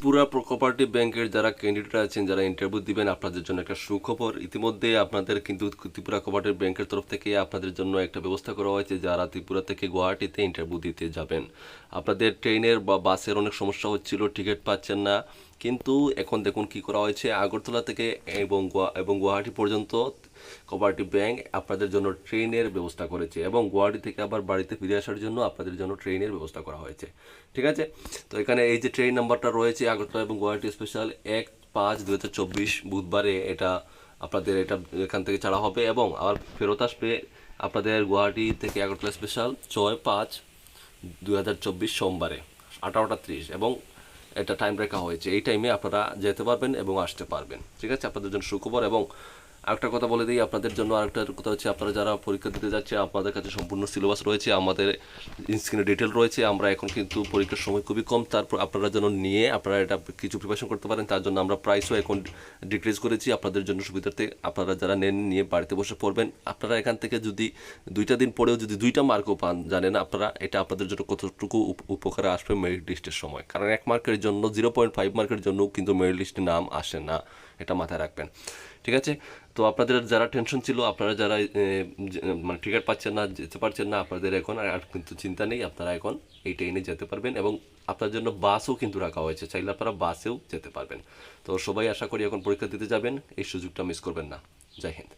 Tripura cooperative ব্যাংকের যারা candidate আছেন, যারা ইন্টারভিউ দিবেন, আপনাদের জন্য একটা সুখবর। ইতিমধ্যে আপনাদের কিন্তু ত্রিপুরা কোপার্টি ব্যাংকের তরফ থেকে আপনাদের জন্য একটা ব্যবস্থা করা হয়েছে, যারা ত্রিপুরা থেকে গুয়াহাটিতে ইন্টারভিউ দিতে যাবেন। আপনাদের ট্রেনের বা বাসের অনেক সমস্যা হচ্ছিল টিকিট পাচ্ছেন না। কিন্তু এখন দেখুন কি করা হয়েছে। আগরতলা থেকে এবং এবং গুয়াহাটি পর্যন্ত কোঅপারেটিভ ব্যাংক আপনাদের জন্য ট্রেনের ব্যবস্থা করেছে এবং গুয়াহাটি থেকে আবার বাড়িতে ফিরে আসার জন্য আপনাদের জন্য ট্রেনের ব্যবস্থা করা হয়েছে। ঠিক আছে? তো এখানে এই যে ট্রেন নাম্বারটা রয়েছে আগরতলা এবং গুয়াহাটি স্পেশাল এক পাঁচ দু হাজার চব্বিশ বুধবারে এটা আপনাদের এটা এখান থেকে ছাড়া হবে এবং আবার ফেরত আসবে আপনাদের গুয়াহাটি থেকে আগরতলা স্পেশাল ছয় পাঁচ দু হাজার চব্বিশ সোমবারে আঠারোটা ত্রিশ এবং এটা টাইম রেখা হয়েছে। এই টাইমে আপনারা যেতে পারবেন এবং আসতে পারবেন। ঠিক আছে? আপনাদের জন্য সুখবর এবং আরেকটা কথা বলে দিই, আপনাদের জন্য আরেকটা কথা হচ্ছে, আপনারা যারা পরীক্ষা দিতে যাচ্ছে, আপনাদের কাছে সম্পূর্ণ সিলেবাস রয়েছে, আমাদের স্ক্রিনে ডিটেল রয়েছে, আমরা এখন কিন্তু পরীক্ষার সময় খুবই কম, তারপর আপনারা যেন নিয়ে আপনারা এটা কিছু প্রিপারেশন করতে পারেন, তার জন্য আমরা প্রাইসও এখন ডিক্রিজ করেছি, আপনাদের জন্য সুবিধার্থে আপনারা যারা নেন, নিয়ে বাড়িতে বসে পড়বেন, আপনারা এখান থেকে যদি দুইটা দিন পরেও যদি দুইটা মার্কও পান, জানেন আপনারা এটা আপনাদের জন্য কতটুকু উপ- উপকারে আসবে মেরিট লিস্টের সময়, কারণ এক মার্কের জন্য জিরো পয়েন্ট ফাইভ মার্কের জন্য কিন্তু মেরিট লিস্টে নাম আসে না। এটা মাথায় রাখবেন। ঠিক আছে? তো আপনাদের যারা টেনশন ছিল, আপনারা যারা মানে টিকিট পাচ্ছেন না, যেতে পারছেন না, আপনাদের এখন আর কিন্তু চিন্তা নেই, আপনারা এখন এই ট্রেনে যেতে পারবেন এবং আপনার জন্য বাসও কিন্তু রাখা হয়েছে। চাইলে আপনারা বাসেও যেতে পারবেন। তো সবাই আশা করি এখন পরীক্ষা দিতে যাবেন, এই সুযোগটা মিস করবেন না। জয় হিন্দ।